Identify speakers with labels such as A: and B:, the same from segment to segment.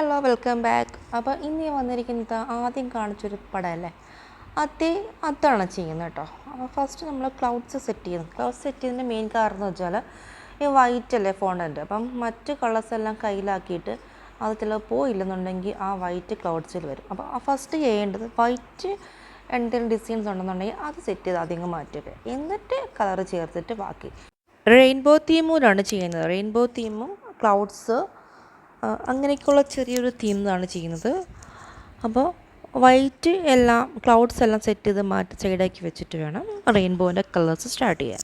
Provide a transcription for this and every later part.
A: Hello welcome back. അപ്പോൾ ഇന്ന് ഞാൻ വന്നിരിക്കുന്നത് ആദ്യം കാണിച്ചൊരു പടമല്ലേ? അതേ അതാണ് ചെയ്യുന്നത് കേട്ടോ. അപ്പോൾ ഫസ്റ്റ് നമ്മൾ ക്ലൗഡ്സ് സെറ്റ് ചെയ്യുന്നു. ക്ലൗഡ്സ് സെറ്റ് ചെയ്തതിന്റെ മെയിൻ കാരണം എന്ന് വെച്ചാൽ ഈ വൈറ്റ് അല്ലേ ഫോണ്ടന്റ് അപ്പം മറ്റ് കളേഴ്സ് എല്ലാം കയ്യിലാക്കിയിട്ട് അത് ചിലപ്പോൾ പോയില്ലെന്നുണ്ടെങ്കിൽ ആ വൈറ്റ് ക്ലൗഡ്സിൽ വരും. അപ്പോൾ ഫസ്റ്റ് ചെയ്യേണ്ടത് വൈറ്റ് എന്തെങ്കിലും ഡിസൈൻസ് ഉണ്ടെന്നുണ്ടെങ്കിൽ അത് സെറ്റ് ചെയ്ത് അധികം മാറ്റുക എന്നിട്ട് കളർ ചേർത്തിട്ട് ബാക്കി. റെയിൻബോ തീമൂലാണ് ചെയ്യുന്നത്. റെയിൻബോ തീമും ക്ലൗഡ്സ് അങ്ങനെയൊക്കെയുള്ള ചെറിയൊരു തീമാണ് ചെയ്യുന്നത്. അപ്പോൾ വൈറ്റ് എല്ലാം ക്ലൗഡ്സ് എല്ലാം സെറ്റ് ചെയ്ത് മാറ്റി സൈഡാക്കി വെച്ചിട്ട് വേണം റെയിൻബോന്റെ കളേഴ്സ് സ്റ്റാർട്ട് ചെയ്യാൻ.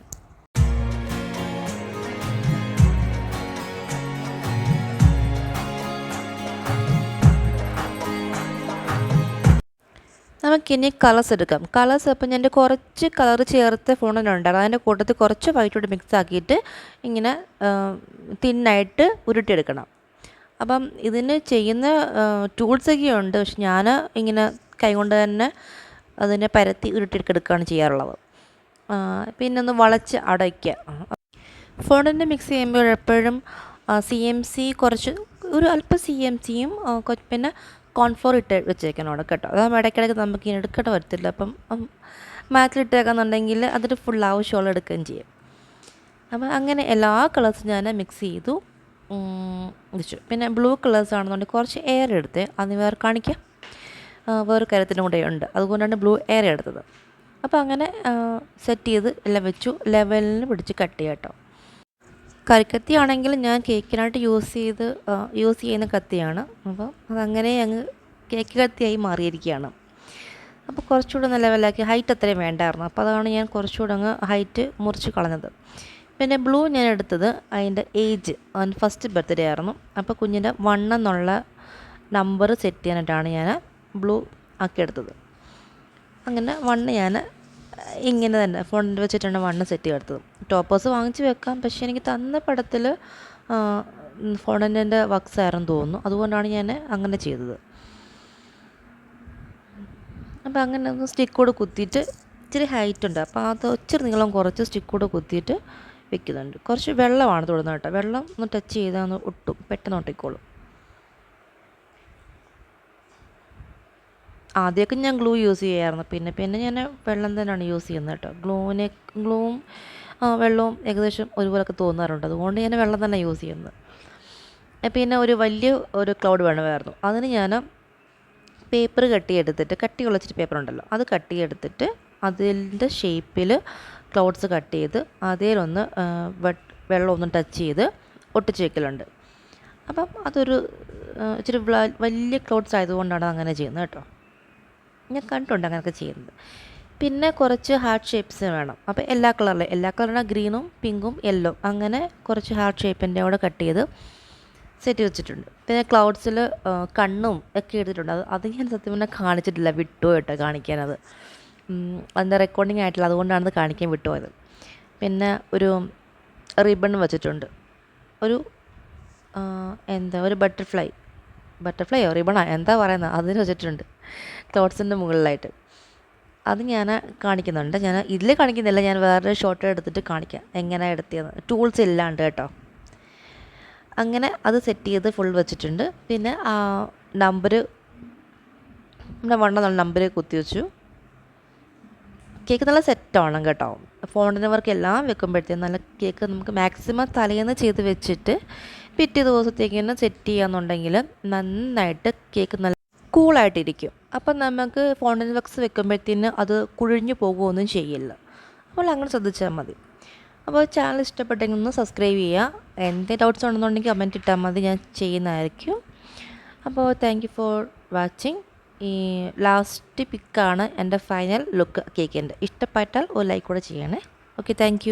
A: നമുക്കിനി കളേഴ്സ് എടുക്കാം. കളേഴ്സ് അപ്പം ഞാൻ കുറച്ച് കളർ ചേർത്ത് ഫോണിലുണ്ടായിരുന്നു അതിന്റെ കൂട്ടത്തിൽ കുറച്ച് വൈറ്റോട് മിക്സ് ആക്കിയിട്ട് ഇങ്ങനെ തിന്നായിട്ട് ഉരുട്ടിയെടുക്കണം. അപ്പം ഇതിന് ചെയ്യുന്ന ടൂൾസൊക്കെ ഉണ്ട്. പക്ഷെ ഞാൻ ഇങ്ങനെ കൈകൊണ്ട് തന്നെ അതിനെ പരത്തി ഉരുട്ടിയെടുക്കുകയാണ് ചെയ്യാറുള്ളത്. പിന്നെ ഒന്ന് വളച്ച് അടയ്ക്കുക. ഫോണിന്റെ മിക്സ് ചെയ്യുമ്പോൾ എപ്പോഴും സി എം സി കുറച്ച് ഒരു അല്പം സി എം സിയും പിന്നെ കോൺഫോർ ഇട്ട് വെച്ചേക്കണം കേട്ടോ. അതാകുമ്പോൾ ഇടയ്ക്കിടയ്ക്ക് നമുക്ക് ഇങ്ങനെ എടുക്കേണ്ട വരത്തില്ല. അപ്പം മാറ്റിലിട്ടേക്കാന്നുണ്ടെങ്കിൽ അതിൽ ഫുൾ ആവശ്യമുള്ള എടുക്കുകയും ചെയ്യും. അപ്പം അങ്ങനെ എല്ലാ കളേഴ്സും ഞാൻ മിക്സ് ചെയ്തു. വെച്ചു. പിന്നെ ബ്ലൂ കളേഴ്സ് ആണെന്നുണ്ടെങ്കിൽ കുറച്ച് എയർ എടുത്ത് അത് വേറെ കാണിക്കാം. വേറെ കാര്യത്തിനും കൂടെ ഉണ്ട്. അതുകൊണ്ടാണ് ബ്ലൂ എയർ എടുത്തത്. അപ്പോൾ അങ്ങനെ സെറ്റ് ചെയ്ത് എല്ലാം വെച്ചു. ലെവലിന് പിടിച്ച് കട്ട് ചെയ്യാം കേട്ടോ. കരിക്കത്തി ആണെങ്കിൽ ഞാൻ കേക്കിനായിട്ട് യൂസ് ചെയ്ത് യൂസ് ചെയ്യുന്ന കത്തിയാണ്. അപ്പോൾ അതങ്ങനെ അങ്ങ് കേക്ക് കത്തിയായി മാറിയിരിക്കുകയാണ്. അപ്പോൾ കുറച്ചുകൂടെ ഒന്ന് ലെവലാക്കി ഹൈറ്റ് അത്രയും വേണ്ടായിരുന്നു. അപ്പോൾ അതാണ് ഞാൻ കുറച്ചുകൂടെ അങ്ങ് ഹൈറ്റ് മുറിച്ച് കളഞ്ഞത്. പിന്നെ ബ്ലൂ ഞാൻ എടുത്തത് അതിന്റെ ഏജ്. അവൻ ഫസ്റ്റ് ബർത്ത്ഡേ ആയിരുന്നു. അപ്പോൾ കുഞ്ഞിന്റെ വൺ എന്നുള്ള നമ്പർ സെറ്റ് ചെയ്യാനായിട്ടാണ് ഞാൻ ബ്ലൂ ആക്കി എടുത്തത്. അങ്ങനെ വണ്ണ് ഞാൻ ഇങ്ങനെ തന്നെ ഫോണിൽ വെച്ചിട്ടാണ് വണ്ണ് സെറ്റ് ചെയ്തെടുത്തത്. ടോപ്പേഴ്സ് വാങ്ങിച്ച് വെക്കാം. പക്ഷേ എനിക്ക് തന്ന പടത്തിൽ ഫോണിന്റെ വക്സ് ആയിരുന്നു തോന്നുന്നു. അതുകൊണ്ടാണ് ഞാൻ അങ്ങനെ ചെയ്തത്. അപ്പോൾ അങ്ങനെ ഒന്ന് സ്റ്റിക്കോട് കുത്തിയിട്ട് ഇച്ചിരി ഹൈറ്റ് ഉണ്ട്. അപ്പോൾ അത് ഒച്ചിരി നീളം കുറച്ച് സ്റ്റിക്കോട് കുത്തിയിട്ട് വെക്കുന്നുണ്ട്. കുറച്ച് വെള്ളമാണ് തൊടുന്നത് കേട്ടോ. വെള്ളം ഒന്ന് ടച്ച് ചെയ്താൽ ഒന്ന് ഒട്ടും. പെട്ടെന്ന് ഒട്ടിക്കോളും. ആദ്യമൊക്കെ ഞാൻ ഗ്ലൂ യൂസ് ചെയ്യാമായിരുന്നു പിന്നെ പിന്നെ ഞാൻ വെള്ളം തന്നെയാണ് യൂസ് ചെയ്യുന്നത് കേട്ടോ. ഗ്ലൂവിനെ ഗ്ലൂവും വെള്ളവും ഏകദേശം ഒരുപോലൊക്കെ തോന്നാറുണ്ട്. അതുകൊണ്ട് ഞാൻ വെള്ളം തന്നെ യൂസ് ചെയ്യുന്നത്. പിന്നെ ഒരു വലിയ ഒരു ക്ലൗഡ് വേണമായിരുന്നു. അതിന് ഞാൻ പേപ്പർ കട്ടിയെടുത്തിട്ട് കട്ടി ഇച്ചിരി പേപ്പർ ഉണ്ടല്ലോ അത് കട്ടിയെടുത്തിട്ട് അതിന്റെ ഷേപ്പിൽ ക്ലോത്ത്സ് കട്ട് ചെയ്ത് അതിലൊന്ന് വെള്ളം ഒന്ന് ടച്ച് ചെയ്ത് ഒട്ടിച്ച് വെക്കലുണ്ട്. അപ്പം അതൊരു ഇച്ചിരി വലിയ ക്ലോത്ത്സ് ആയതുകൊണ്ടാണ് അങ്ങനെ ചെയ്യുന്നത് കേട്ടോ. ഞാൻ കണ്ടിട്ടുണ്ട് അങ്ങനെയൊക്കെ ചെയ്യുന്നത്. പിന്നെ കുറച്ച് ഹാർട്ട് ഷേപ്പ്സ് വേണം. അപ്പോൾ എല്ലാ കളറിലും എല്ലാ കളറിലും ഗ്രീനും പിങ്കും യെല്ലോ അങ്ങനെ കുറച്ച് ഹാർട്ട് ഷേപ്പിന്റെ കൂടെ കട്ട് ചെയ്ത് സെറ്റ് വെച്ചിട്ടുണ്ട്. പിന്നെ ക്ലൗഡ്സിൽ കണ്ണും ഒക്കെ എടുത്തിട്ടുണ്ട്. അത് അത് ഞാൻ സത്യം പറഞ്ഞാൽ കാണിച്ചിട്ടില്ല. വിട്ടു കേട്ടോ കാണിക്കാനത് അതിന്റെ റെക്കോർഡിങ് ആയിട്ടില്ല അതുകൊണ്ടാണ് കാണിക്കാൻ വിട്ടുപോയത്. പിന്നെ ഒരു റിബൺ വെച്ചിട്ടുണ്ട്. ഒരു എന്താ ഒരു ബട്ടർഫ്ലൈ ബട്ടർഫ്ലൈയോ റിബണോ എന്താ പറയുന്നത്? അതിന് വെച്ചിട്ടുണ്ട്. ക്ലോത്ത്സിന്റെ മുകളിലായിട്ട്. അത് ഞാൻ കാണിക്കുന്നുണ്ട്. ഞാൻ ഇതിൽ കാണിക്കുന്നില്ല. ഞാൻ വേറൊരു ഷോട്ട് എടുത്തിട്ട് കാണിക്കാം. എങ്ങനെ എടുത്തിയെന്ന് ടൂൾസ് ഇല്ലാണ്ട് കേട്ടോ. അങ്ങനെ അത് സെറ്റ് ചെയ്ത് ഫുൾ വെച്ചിട്ടുണ്ട്. പിന്നെ ആ നമ്പർ നമ്മുടെ വണ്ണം നമ്പർ കുത്തി വെച്ചു. കേക്ക് നല്ല സെറ്റ് ആവണം കേട്ടോ. ഫോണിന്റെ വർക്ക് എല്ലാം വെക്കുമ്പോഴത്തേക്കും നല്ല കേക്ക് നമുക്ക് മാക്സിമം തലേന്ന് ചെയ്ത് വെച്ചിട്ട് പിറ്റേ ദിവസത്തേക്ക് തന്നെ സെറ്റ് ചെയ്യാന്നുണ്ടെങ്കിൽ നന്നായിട്ട് കേക്ക് നല്ല കൂളായിട്ടിരിക്കും അപ്പം നമുക്ക് ഫോണിൻ വർക്ക്സ് വെക്കുമ്പോഴത്തേന് അത് കുഴിഞ്ഞു പോകുകയൊന്നും ചെയ്യില്ല. അപ്പോൾ അങ്ങനെ ശ്രദ്ധിച്ചാൽ മതി. അപ്പോൾ ചാനൽ ഇഷ്ടപ്പെട്ടെങ്കിൽ ഒന്ന് സബ്സ്ക്രൈബ് ചെയ്യുക. എന്തെങ്കിലും ഡൗട്ട്സ് ഉണ്ടെന്നുണ്ടെങ്കിൽ കമന്റ് ഇട്ടാൽ മതി. ഞാൻ ചെയ്യുന്നതായിരിക്കും. അപ്പോൾ താങ്ക് യു ഫോർ വാച്ചിങ് ഈ ലാസ്റ്റ് പിക്കാണ് എന്റെ ഫൈനൽ ലുക്ക് കേക്കിന്റെ ഇഷ്ടപ്പെട്ടാൽ ഒരു ലൈക്ക് കൂടെ ചെയ്യണേ. Okay thank